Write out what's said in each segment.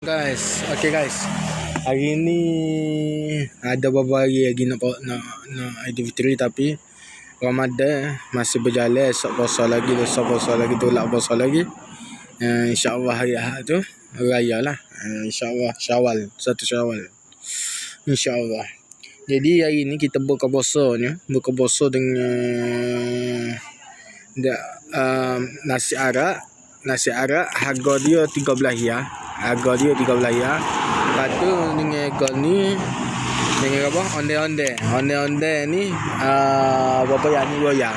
Guys, okay guys. Hari ni ada beberapa hari lagi nak nak nak Aidilfitri tapi Ramadan masih berjalan esok puasa lagi besok puasa lagi tolak puasa lagi. Uh, InsyaAllah hari Ahad tu raya lah. Uh, InsyaAllah Syawal, satu Syawal. InsyaAllah. Jadi hari ni kita buka puasa ni, buka puasa dengan uh, nasi arak. Nasi arak harga dia 13 ya harga dia 13 ya. Lepas tu dengan gol ni dengan apa? Onde-onde. Onde-onde ni uh, berapa ya ni dua ya.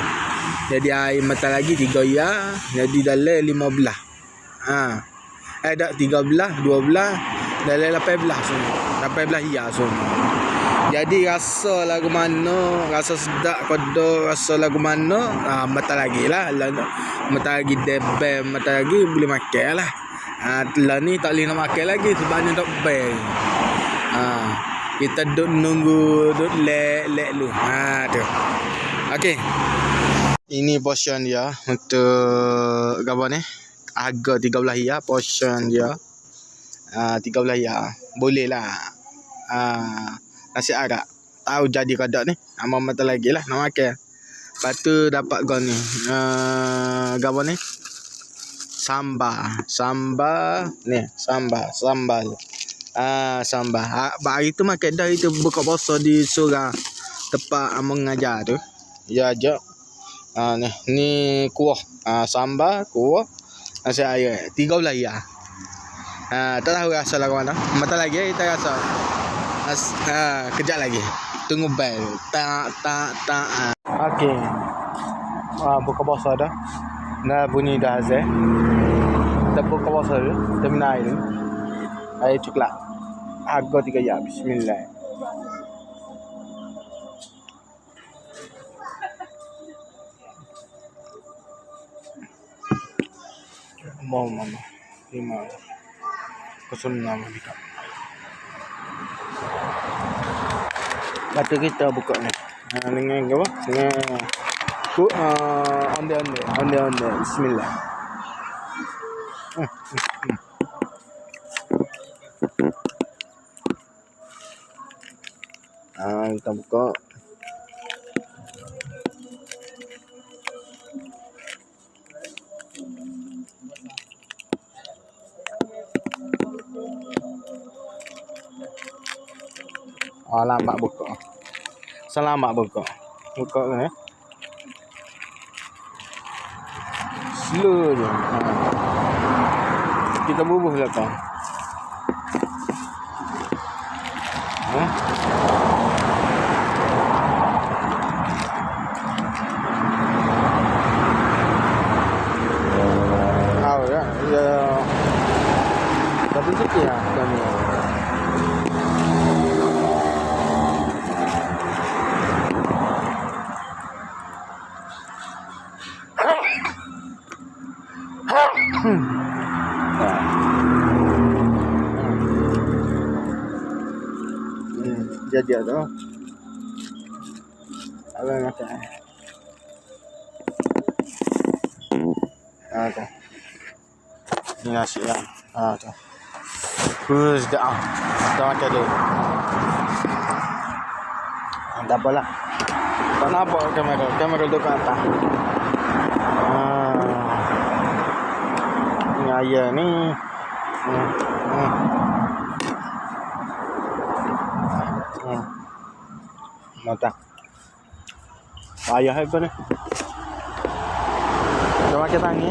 Jadi air mata lagi 3 ya. Jadi dalam 15. Ha. Eh dak 13, 12, dalam 18 semua. 18 ya semua. Jadi rasa lagu mana, rasa sedap kodo, rasa lagu mana, ah mata lagi lah. Mata lagi debel, mata lagi boleh makan lah. Ha, lah ni tak boleh nak makan lagi sebab ni tak bank. Ha, kita duduk nunggu duduk lek lek lu. Ha tu. Okey. Ini portion dia untuk apa ni? Harga 13 ya portion dia. Ha, 13 ya. Boleh lah. Ha, nasi arak. Tahu jadi kadak ni. Amal mata lagi lah nak makan. Lepas tu dapat gol ni. Uh, apa ni? Sambal sambal ni sambal sambal ah sambal ha, hari tu makan dah itu buka puasa di surah tempat mengajar tu. Ya je ah ni ni kuah. Ah sambal kuah. Nasi air tiga belah ya ah tak tahu rasa lah mana mata lagi kita rasa. As, ah, kejap lagi. Tunggu bel tak tak tak ah. okey. Ah buka puasa dah Nah bunyi dah azan Tepuk kawasan dia Terminal air Air coklat Harga tiga ya Bismillah. Mau mama Lima Kosong nama ni Batu kita buka ni. Dengan apa? Dengan uh, onde onde onde onde Bismillah. Hmm, hmm, hmm. Ah, kita buka. Ah, lambat buka. Selamat buka. Buka ni. Eh? Slow je ha. kita bubuh belakang ha? Tahu ya, ya. Tapi sikit lah kami. Hmm. Jadi ada. Apa yang macam ni? Ada. Ini nasi lah. Ada. Terus dah. Dah macam tu. Tak apalah. Tak nampak kamera. Kamera tu kat atas. Ayah ni hmm. Hmm. Hmm. mata ayah apa ni kita makan tangi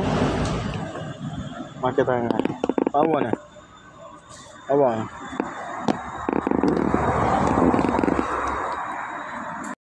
makan tangi apa ni apa ni